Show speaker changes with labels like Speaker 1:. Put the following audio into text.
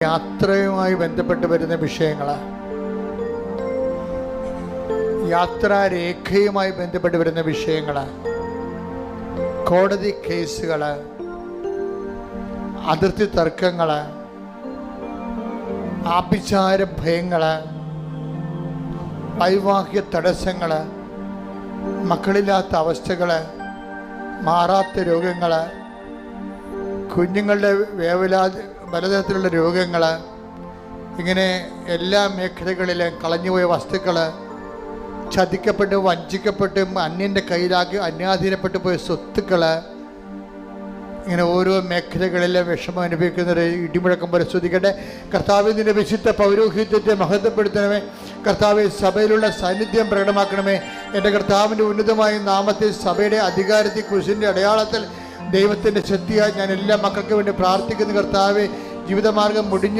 Speaker 1: യാത്രയുമായി ബന്ധപ്പെട്ട് വരുന്ന വിഷയങ്ങളാണ് യാത്രാരേഖയുമായി ബന്ധപ്പെട്ട് വരുന്ന വിഷയങ്ങളാണ് കോടതി കേസുകൾ അതിർത്തി തർക്കങ്ങൾ ആഭിചാര ഭയങ്ങൾ വൈവാഹിക തടസ്സങ്ങൾ മക്കളില്ലാത്ത അവസ്ഥകൾ മാറാത്ത രോഗങ്ങൾ കുഞ്ഞുങ്ങളുടെ വേവലാതി പലതരത്തിലുള്ള രോഗങ്ങൾ ഇങ്ങനെ എല്ലാ മേഖലകളിലും കളഞ്ഞുപോയ വസ്തുക്കൾ ചതിക്കപ്പെട്ട് വഞ്ചിക്കപ്പെട്ട് അന്യന്റെ കയ്യിലാക്കി അന്യാധീനപ്പെട്ടു പോയ സ്വത്തുക്കൾ ഇങ്ങനെ ഓരോ മേഖലകളിലെ വിഷമം അനുഭവിക്കുന്ന ഒരു ഇടിമുഴക്കം പരിശോധിക്കട്ടെ കർത്താവിന്റെ വിശുദ്ധ പൗരോഹിത്യത്തെ മഹത്വപ്പെടുത്തണമേ. കർത്താവ് സഭയിലുള്ള സാന്നിധ്യം പ്രകടമാക്കണമേ. എന്റെ കർത്താവിന്റെ ഉന്നതമായ നാമത്തിൽ സഭയുടെ അധികാരത്തിൽ കുശിന്റെ അടയാളത്തിൽ ദൈവത്തിന്റെ ശക്തിയായി ഞാൻ എല്ലാ മക്കൾക്ക് വേണ്ടി പ്രാർത്ഥിക്കുന്ന കർത്താവെ. ജീവിതമാർഗം മുടിഞ്ഞു